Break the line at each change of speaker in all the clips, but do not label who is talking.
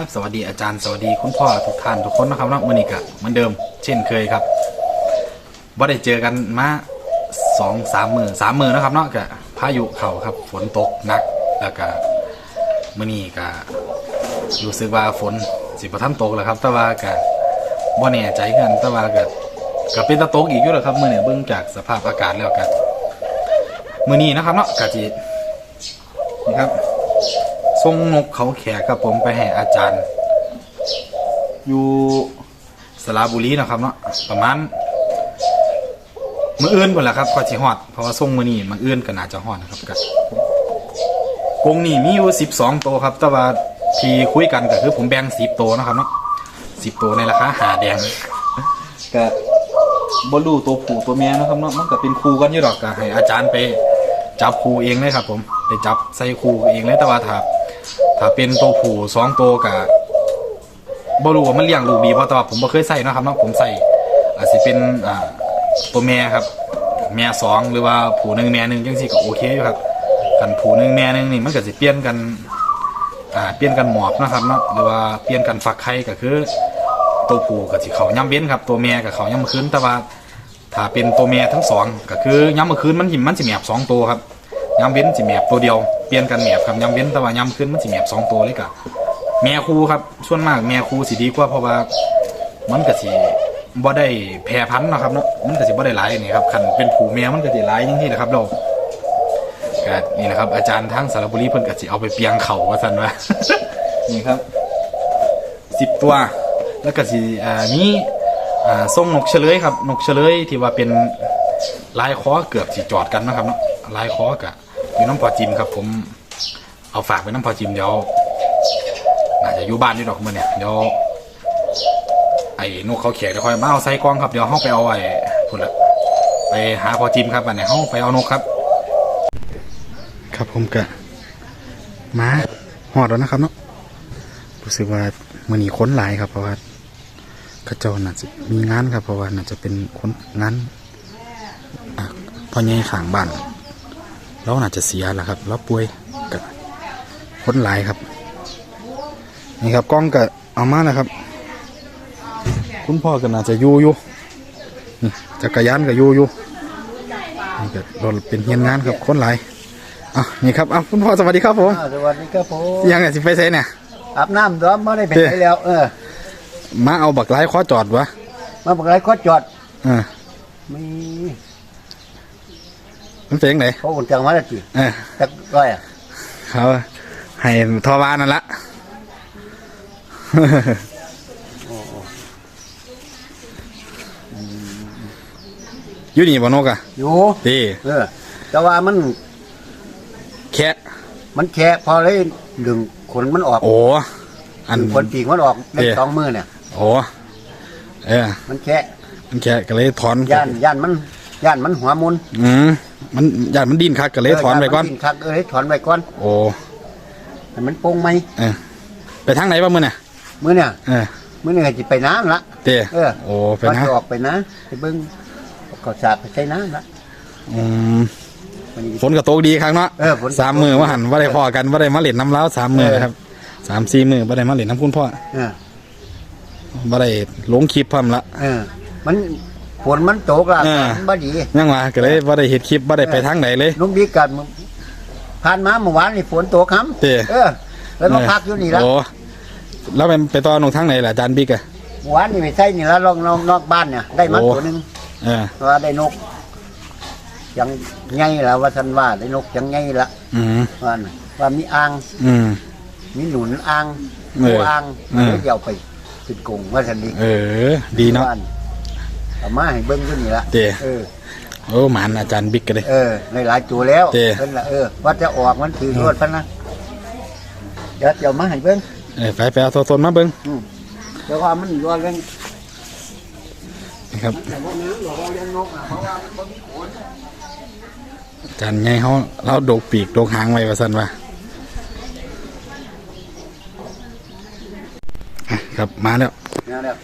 สวัสดีครับสวัสดีอาจารย์ สวัสดีคุณพ่อทุกท่านทุกคนนะครับเนาะมือนี้ก็เหมือนเดิม เช่นเคยครับว่าได้เจอกันมาสองสามมือสามมือนะครับเนาะกับพายุเข่าครับ ฝนตกหนักแล้วก็มื่อนี้ก็รู้สึกว่าฝนสิบประทันตกแล้วครับ แต่ว่าก็บ่แน่ใจกันแต่ว่าก็ก็เป็นตะตกอีกอยู่แล้วครับมื่อนี้เบิ่งจากสภาพอากาศแล้วกันมื่อนี้นะครับเนาะกะจีนี่ครับ ส่งนกเขาแขกครับผมไปให้อาจารย์ อยู่สระบุรีนะครับเนาะประมาณมืออื่นหมดแหละครับก็สิฮอดเพราะว่าส่งมือนี้มืออื่นก็น่าจะฮอดนะครับกับกรงนี่มีอยู่สิบสองตัวครับ แต่ว่าที่คุยกันก็คือผมแบ่งสิบตัวนะครับเนาะสิบตัวในราคาหาแดงก็บรูตัวผู้ตัวแม่นะครับเนาะมันก็เป็นครูกันอยู่ดอกก็ให้อาจารย์ไปจับครูเองเลยครับ ผมไปจับใส่ครูเองเลยแต่ว่าถ้า ถ้าเป็นตัวผู้สองตัวกับบรู้ว่ามันเลี้ยงลูกดีเพราะแต่ว่าผมบ่เคยใส่นะครับเนาะผมใส่อาจจะเป็นอ่าตัวแม่ครับ แม่สองหรือว่าผู้หนึ่งแม่หนึ่งจังซี่ก็โอเคอยู่ครับกันผู้หนึ่งแม่หนึ่งนี่มันก็จะเปลี่ยนกันอ่าเปลี่ยนกันหมอบนะครับเนาะหรือว่าเปลี่ยนกันฝักไข่ก็คือ ตัวผู้กับสิเขาย่ำเว้นครับ ตัวแม่กับเขาย่ำคืนแต่ว่าถ้าเป็นตัวแม่ทั้งสองก็คือย้ำมาคืนมันหิมมันสิแมบสองตัวครับ ย้ำเว้นสิแมบตัวเดียวเปลี่ยนกันแมบครับย้ำเว้นแต่ว่าย้ำคืนมันสิแมบสองตัวเลยกะแม่ครูครับส่วนมากแม่ครูสิดีกว่าเพราะว่ามันก็สิบ่ได้แพร่พันธุ์นะครับเนาะมันก็สิบ่ได้หลายนี่ครับคันเป็นผูแม่มันก็สิหลายอย่างที่นะครับเราก็นี่นะครับ อาจารย์ทั้งสารบุรีเพิ่นก็สิเอาไปเปียงเขาว่าซั่นว่านี่ครับสิบตัวแล้วก็สิอ่ามีอ่าส่งนกเฉลยครับนกเฉลยที่ว่าเป็นลายคอเกือบสิจอดกันนะครับเนาะลายคอกะ อยู่น้ำพอจิมครับ ผมเอาฝากไปน้ำพอจิมเดี๋ยวน่าจจะอยู่บ้านนี่ดอกมือเนี่ยเดี๋ยวไอ้นกเขาแขกเดี๋ยวคอยมาเอาใส่กล้องครับเดี๋ยวห้องไปเอาไอ้พุ่นละไปหาพอจิมครับอันไหนห้องไปเอานกครับ ครับผมกะมาหอดแล้วนะครับเนาะรู้สึกว่ามือนีค้นหลายครับเพราะว่าขจ้าน่าจะมีงานครับเพราะว่าน่าจะเป็นคนงานอะพ่อใหญ่ขางบ้าน เราน่าจะเสียแล้วครับเราป่วยกับค้นหลายครับ นี่ครับกล้องก็เอามาแล้วครับ คุณพ่อก็น่าจะอยู่อยู่นี่จักรยานก็อยู่อยู่นี่ก็เราเป็นเฮียนงานครับค้นหลายอะนี่ครับอะคุณพ่อสวัสดีครับผม
อ่าสวัสดีครับผม
ยังไงสิไปใช้เนี่ย
อาบน้ำร้อนไม่ได้ไปไหนแล้ว เออ
มาเอาบักไล่ข้อจอดวะ
มาบอกอะไรก็จอด
เออ
มี
มันเป็นยังไง
เขาอุ่นจังมาแล้วจี
เออ
จักร้อยอะ
เขาให้ทอวานั่นละอยู่นี่บ่นกอะ
อยู่
ดี
เออ แต่ว่ามัน
แค่
มันแค่พอเลยดึงขนมันออก
โอ้อัน
ดึงขนปีกมันออกเล็ก
เอ๊ะ
สองมือเนี่ย
โอ้เออ
มันแค่
มันแค่ก็เลยถอน
ย่านย่านมันย่านมันหัวมุน
อืม มันญาติมันดิ้นคักก็เลยถอนไปก่อน
เย่ามัคักเออเลยถอนไปก่อน
โอ้
ให้มันโป่งไหม
เออไปทางไหนบ้างมึงเนี่ย
มือเนี่ย
เออ
มือเนี่ยจะไปน้ำละ
เต้
เออ
โอ้ไป
มัน
นะ
จะออกไปนะไปเบิ้งก็สาดไปใช้น้ำละ
อืม
มันนี่
ฝนก็ตกดีครั้งเนาะ
เออฝนก็ตก
สามมือว่าหันว่าได้พอกันว่าได้มาเล่นน้ำเล้าวสามมือ
เออ
ครับสามสี่มือว่าได้มาเล่นน้ำคุณพ่อ
เออ
ว่าได้ลงคลิปพร้อมละ
เออมัน ฝนมันตกอะ
เออ
มันบ่ดี
ยังว่าก็เลยว่าได้เห็ดคลิปว่าได้ไปทางไหนเลย
ลุงดีกัดมึงผ่านมาเมื่อวานนี่ฝนตกครับ
เต้
เออ แล้วมาพักอยู่นี่ละ
โอ้แล้วไปไปต่อหนองทางไหนล่ะอาจารย์บิ๊กอะ
เมื่อวานนี่ไปใช่นี่ละลองนอกนอกบ้านเนี่ยได้มา
โอ้
ตัวหนึง
เออ
ว่าได้นกยังไงละว่าท่านว่าได้นกยังไงละ
อืม
ว่าน่ะว่ามีอ่าง
อืม
มีหนุนอ่าง
เออ
ตัวอ่าง
เออ
เดี๋ยวเอาไปขึ้นกงว่าท่านดี
เออ ดีเนาะ
ว่ เอามาให้เบิ้งอยู่นี่ละ
เต้
เออ
โอ้หมันอาจารย์บิ๊กก็เลย
เออในหลายตัวแล้ว
เจ้
เพิ่นละเออว่าจะออกมันถือรวดพันนะเดี๋ยวเดี๋ยวมาให้เบิ้ง
เออไปไปเอาโทรศัพท์มาเบิ้ง
เดี๋ยวว่ามันรวดเรื่อง
นะครับ
แต่พวกนี้บอกว่าเลี้ยงนกอะเพราะว่ามันบ่มีขน
อาจารย์ไงเขาเราโดกปีกโดกหางไว้ว่าซั่นว่าอะครับมาแล้ว
เนี่ย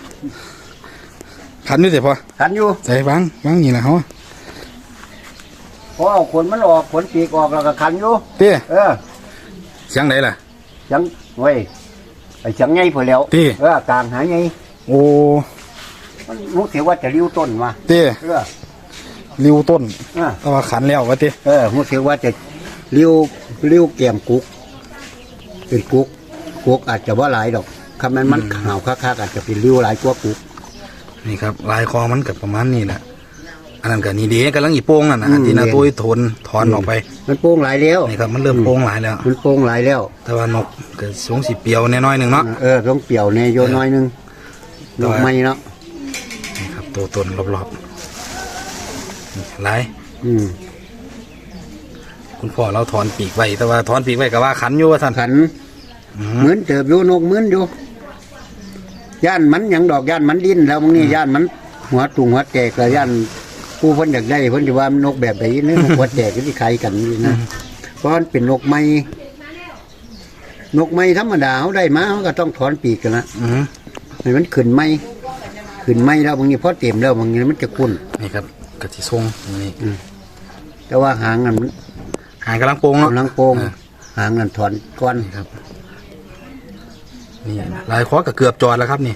เนี่ย
คันนี่สิพอ
ขันอยู่
ใส่วางวางนี่ละเขา
พอเอาขนมันออกขนปีกออกแล้วก็ขันอยู่
เต้
เออ
เสียงไหนล่ะ
ยังเว้ยไอ้เสียงไงพอแล้ว
ติ
เออกลางหาไง
โอ้
มันรู้สึกว่าจะริ้วต้นมา
เต้
เออ
ริวต้น
เออ
แต่ว่าขันแล้ววะเต้
เออรู้สึกว่าจะริ้วริ้วแก้มกุกเป็นกุกกุกอาจจะว่าหลายดอกคำนั้นมันขาวคักๆอาจจะเป็นริ้วหลายกว่ากุก
นี่ครับลายคอมันกับประมาณนี้แหละอันนั้นก็นี่เดีกำลังอีโป้งนั่นนะ
อืม
ที่นา
เด้
ตุ้ยทนถอนออกไป
มันโป่งหลายแล้ว
นี่ครับมันเริ่มโป้งหลายแล้ว
มันโป่งหลายแล้ว
แต่ว่านกก็สูงสีเปียวแน่น้อยหนึ่งเนาะ
เออต้องเปรี่ยวในโยน้อยหนึงดอกไม้เนาะ
นี่ครับตัวตนรอบๆนี่ลาย
อืม
คุณพ่อเราถอนปีกไว้แต่ว่าถอนปีกไว้ก็ว่าขันอยู่ว่าท่าน
ขัน
อืม
เหมือนเติบอยู่นกเหมือนอยู่ ย่านมันหยังดอกย่านมันดิ้นแล้วมึงนี่ย่านมันหัวตุงหัวแตกแล้วย่านผู้เพิ่นอยากได้เพิ่นจะว่ามันนกแบบไหนนี่นกหัวแตกก็ที่ใครกันนี่นะเพราะมันเป็นนกไม้นกไม้ธรรมดาเขาได้มาเขาก็ต้องถอนปีกกันละ
อืม
ให้มันขึ้นไม้ขึ้นไม้แล้วบางทีพอเต็มแล้วบางทีมันจะคุ้น
นี่ครับกะทิทรงนี่
แต่ว่าหางนั้นมัน
หางกำลังโป้งเนาะ
กำลังโป่ง
เออ
หางนั้นถอนก้อน
นี่ครับ นี่ลายคอก็เกือบจอดแล้วครับนี่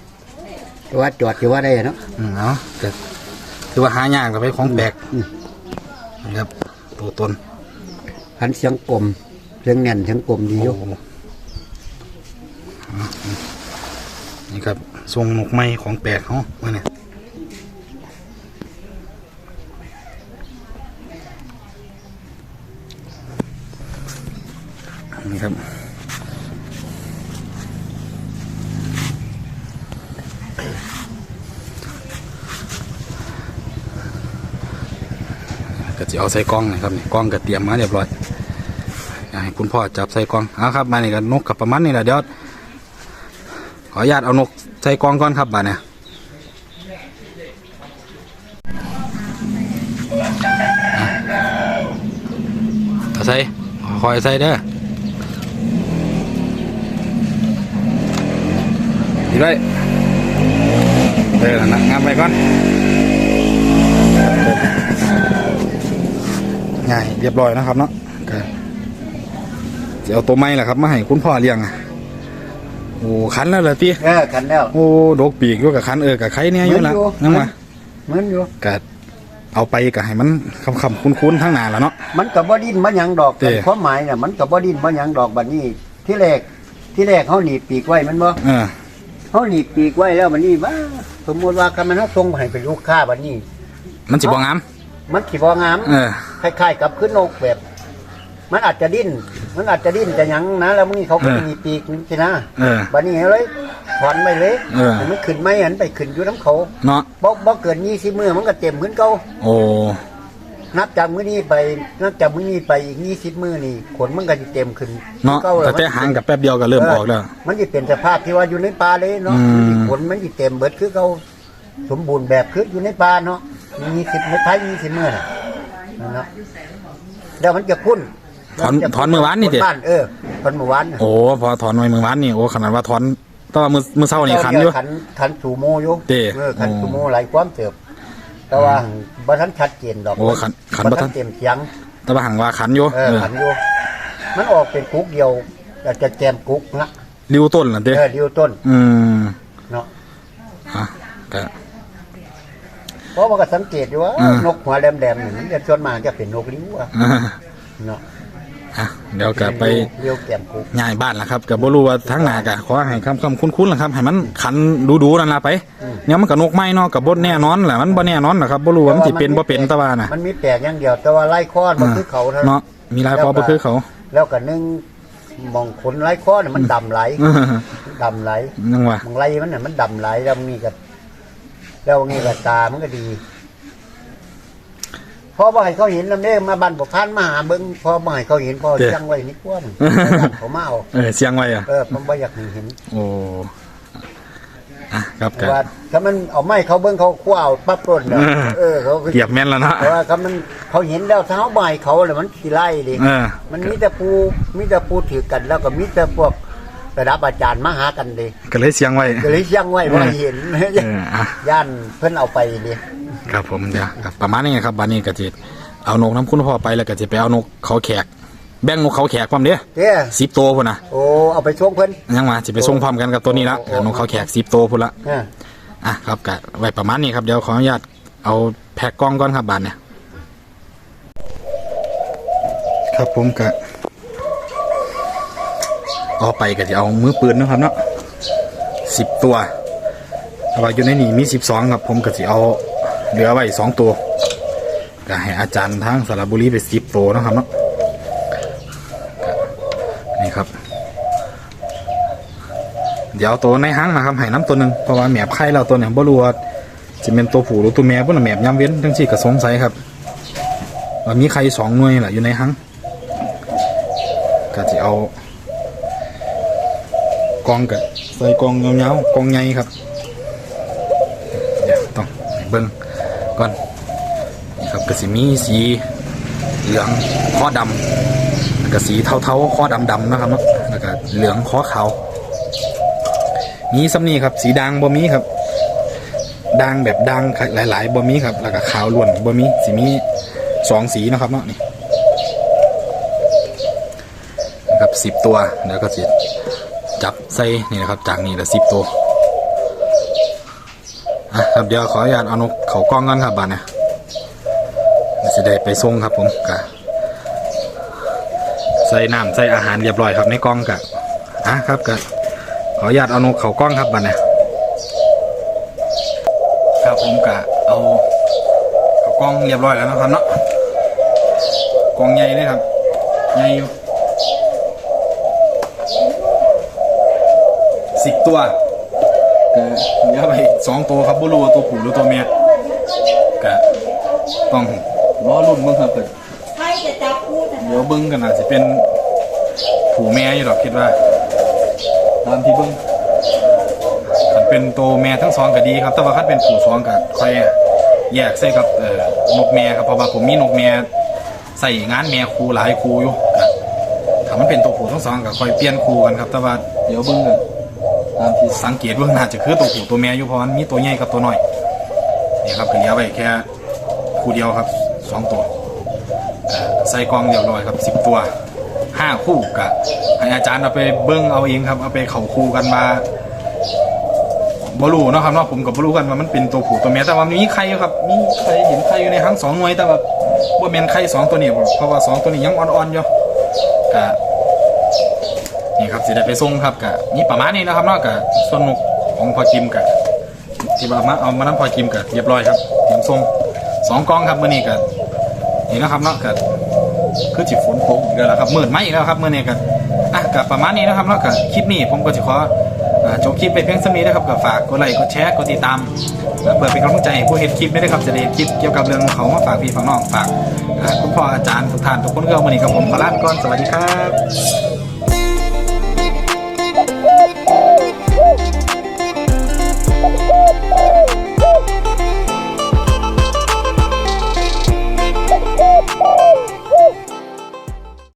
แต่ว่าจอดจะว่าได้เนาะ
อืมเอาแต่ถือว่าหายากกับไปของแปลก
อืม
นะครับ ตัวตน
หันเสียงกลมเสียงแน่นเสียงกลมดีอยู่
โอ้โหนี่ครับทรงนกไม้ของแปลกเขามาเนี่ยนี่ครับ จะเอาใส่กล้องนะครับนี่กล้องก็เตรียมมาเรียบร้อยอยากให้คุณพ่อจับใส่กล่องเอาครับมานี่ก็นกกับประมาณนี้แหละเดี๋ยวขออนุญาตเอานกใส่กล่องก่อนครับบาเนี่ยใส่คอยใส่เด้อดีไว้เออนะงามไปก่อน ง่ายเรียบร้อยนะครับเนาะก็จะเอาตัวไม้แหละครับมาให้คุณพ่อเลี้ยงอะโอ้ขันแล้วเหรอตี
เออขันแล้ว
โอ้ดกปีกอยู่กับขันเออกับไข่เนี่ยอยู่ละ
เหมือนอยู่
นั่นมา
เหมือนอยู่
ก็เอาไปก็ให้มันคำคำคุ้นคุ้นๆทั้งหนาแล้วเนาะ
มันกับบ่ดินบ่หยังดอก
เต้
แต่ความหมายน่ะมันกับบ่ดินบ่หยังดอกบัดนี้ ที่แรกที่แรกเขาหนีบปีกไว้มันบ่
เออ
เขาหนีบปีกไว้แล้วบัดนี้ว่าสมมุติว่าคันมันเฮาส่งให้เป็นลูกค้าบัดนี้
มันสิบ่งาม
มันสิบ่งาม
เออ
คล้ายๆ กับขึ้นนกแบบ มันอาจจะดิ้น มันอาจจะดิ้นจะหยังนะแล้วมึงนี่เขาก็
เออ
จะมีปีกนี่สินะ
เออ
บัดนี้เลยถอนไปเลย
เออ
ให้มันขึ้นไม่หันไปขึ้นอยู่น้ำเขา
เนาะ
บ่บ่เกิน20มื้อมันก็เต็มขึ้นเก่า
โอ้
นับจากมื้อนี้ไปนับจากมื้อนี้ไปอีก20มื้อนี่ขนมันก็สิเต็มขึ้น
เนาะ
ก่
แต่
ล้ว
แต่หางกับแป๊บเดียวก็เริ่มออกแล้ว
มันจะเป็นสภาพที่ว่าอยู่ในป่าเลยเนาะ
อืม
ขนมันจะเต็มเบิดคือเขาสมบูรณ์แบบคืออยู่ในป่าเนาะมีสิบไม่ท้ายมีสิบเมื่อน่ะ นั่นเนาะแล้วมันจะคุ้น
ถอนถอนมือวานนี่เด็
คบ้านเออถอนมือวานน่ะ
โอ้พอถอนไว้มือวันนี่โอ้ขนาดว่าถอนแตว่ามือมือเศร้านี่ขันอยู่
ขันขันสูโมอยู่
เด้
เออขัน
โอ้
สูโมหลายความเติบแต่ว่าบ่ทันชัดเจนดอก
โอ้ขันขันบ่ทัน
เต็มเสียง
แต่ว่าหังว่าขันอยู่
เออ
เออ
ขันอยู่มันออกเป็นกุ๊กเดียวแต่จะแจมกุ๊กนะ
ริ้วต้นล่ะเด้
เออเดียวต้น
อืม
เนาะ
อะก็
เพราะว่าก็สังเกตอยู่ว่า
อ่าน
นกหัวแหลมๆนี่มันจะส่วนมากจะเป็นนกลิ้วอะ
อ่า
เนาะ
อะเดี๋ยวก็ไป
เลี้ยวแก้มกุ๊ก
ย้ายบ้านล่ะครับกับ่รู้ว่าทั้งหน้ากะขอให้คำคำคุ้นๆล่ะครับให้มันขันดูๆนั่นล่ะไปเนี่ยมันก็นกไม้เนาะกับ่แน่นอนแหละมันบ่แน่นอนล่ะครับบ่รู้ว่ามันสิเป็นบ่เป็นแตะว่าน่ะ
มันมีแปลกอย่างเดียว แต่ว่าไล่ค้อนมันคือเขาเท่านั้น
เนาะมีหลายพอบ่คือเขา
แล้วก็นึ่งมองขนไล่ค้อนน่ะมันดำไหล
เออ
ดำไหล
ยังว่า
มองไล่มันน่ะมันดำไหลแล้วมีกับ แล้วมีกับตามันก็ดีพอบ่ให้เขาเห็นลำเด้มาบ้านบ่พานมาหาเบิ่งพอบ่ให้เขาเห็นพอเชียงไว้นี่กว้างเขามาเอา
เออเสียงไว้อะ
เออผมบ่อยากให้เห็น
โอ้อะครับ
แต่
ก็
ว่าถ้ามันเอาไม้เขาเบิ่งเขาคว้าเอาปั๊บต้นเนาะ
เออ
เออเขาก็
เกียบแม่นแล้วเนาะ
แต่ว่าถ้ามันเขาเห็นแล้วเท้าใบเขาเลยมันขี้ไล่ดิ
เออ
มันมีแต่ปูมีแต่ปูถือกันแล้วก็มีแต่พวก ระดับอาจารย์มาหากันดิ
ก็เลยเสียงไว้
ก็เลยเชียงไว้ว่าเห็น
เอออะ
ย่านเพิ่นเอาไปดิ
ครับผมเดี๋ยวครับประมาณนี้ครับบัดนี้ก็สิเอานกน้ำคุณพ่อไปแล้วก็สิไปเอานกเขาแขกแบ่งนกเขาแขกพร้อมเด้
เด้
สิบตัวพุ่นนะ
โอ้เอาไปช่วงเพิ่น
ยังมาสิไปส่งพร้อมกันกับตัวนี้ละ
โอ้โอ้
นกเขาแขกสิบตัวพุ่นละ
อ่า
อะครับกะไว้ประมาณนี้ครับเดี๋ยวขออนุญาตเอาแพ็กกล้องก่อนครับบานเนี่ยครับผมกะ เอาไปก็จะเอามือปืนนะครับเนาะสิบตัวแต่ว่าอยู่ในนี่มีสิบสองครับผมก็จะเอาเหลือไว้สองตัวก็ให้อาจารย์ทางสระบุรีไปสิบตัวนะครับเนาะนี่ครับ เดี๋ยวตัวในห้างนะครับให้น้ำตัวหนึ่งเพราะว่าแมบไข่เราตัวเนี่ยบ่รู้ว่าจะเป็นตัวผู้หรือตัวแม่บ่น่ะแมบย้ำเว้นทั้งสี่ก็สงสัยครับว่ามีไข่สองหน่วยแหละอยู่ในห้างก็จะเอา องกับใส่กองเงาๆกองใหญ่ครับเดี๋ยวต้องเบิ้งก่อนครับก็สิมีสีเหลืองข้อดำแล้วก็สีเทาๆข้อดำๆนะครับนะแล้วก็เหลืองข้อขาวมีสำนีครับ สีด่างบ่มีครับด่างแบบด่างหลาย ๆบ่มีครับ แล้วก็ขาวล้วนบ่มีสีมีสองสีนะครับเนาะนี่นะครับสิบตัว แล้วก็จะ จับใส่นี่นะครับจากนี่ละสิบตัวอะครับเดี๋ยวขออนุญาตเอานกเขากล้องก่อนครับบานเนี่ยจะได้ไปส่งครับผมกะใส่น้ำใส่อาหารเรียบร้อยครับในกล้องกะอะครับกะขออนุญาตเอานกเขากล้องครับบัดเนี่ยครับผมกะเอาเขากล้องเรียบร้อยแล้วนะครับเนาะกล้องใหญ่เลยครับใหญ่อยู่ สิบตัวกะเหลือไปสองตัวครับบุรูว่าตัวผู้หรือตัวเมียกะต้องรอรุ่นเบิ่งครับเกิด
ใครจะจับคู่แต่
เดี๋ยวเบิ้งกันอาจจะเป็นผูแม่อยู่หรอกคิดว่าตามที่เบิ้งคันเป็นตัวแม่ทั้งสองก็ดีครับ แต่ว่าคันเป็นผูสองก็ค่อยแยกใส่กับเอ่อนกแม่ครับเพราะว่าผมมีนกแม่ใส่งานแม่ครูหลายครูอยู่ก็ถ้ามันเป็นตัวผูทั้งสองก็ค่อยเปลี่ยนครูกันครับ แต่ว่าเดี๋ยวเบิ้งกัน ตามที่สังเกตเบิ้งน่าจะคือตัวผูตัวแม่อยู่เพราะมันมีตัวใหญ่กับตัวน้อยนี่ครับก็เหลือไว้แค่คู่เดียวครับสองตัวใส่กองเรียบร้อยครับสิบ10ตัวห้าคู่กะให้อาจารย์เอาไปเบิ้งเอาเองครับเอาไปเข่าคู่กันมาบรูเนาะครับเนาะผมกับบรูกันว่ามันเป็นตัวผู้ตัวเมียแต่ว่ามีไข่อยู่ครับมีไข่เห็นไข่อยู่ในทั้งสองหน่วยแต่ว่าว่าเป็นไข่สองตัวนี้เพราะว่าสองตัวนี้ยังอ่อนๆอยู่กะ นี่ครับสิได้ไปส่งครับกะนี่ประมาณนี้นะครับนากะส่วนนกของพอจิมกะที่ว่ามาเอามาน้ำพอจิมกะเรียบร้อยครับเตรียมส่งสองกองครับมื่อนี้กะนี่นะครับเนากคือจิฝนตกอีกแล้วครับมืดไหมอีกแล้วครับเมื่อนี้ก็อะกับประมาณนี้นะครับเนากคลิปนี้ผมก็จะขอจบคลิปไปเพียงเท่านี้นะครับก็ฝากกดไลค์กดแชร์กดติดตามเปิดเป็นกำลังใจให้ผู้เห็นคลิปนี้นะครับจะได้คลิปเกี่ยวกับเรื่องเขามาฝากพี่ฝากน้องฝากคุณพ่ออาจารย์ทุกท่านทุกคนก็เอามื่อนี้กับผมขอลาไปก่อนสวัสดีครับ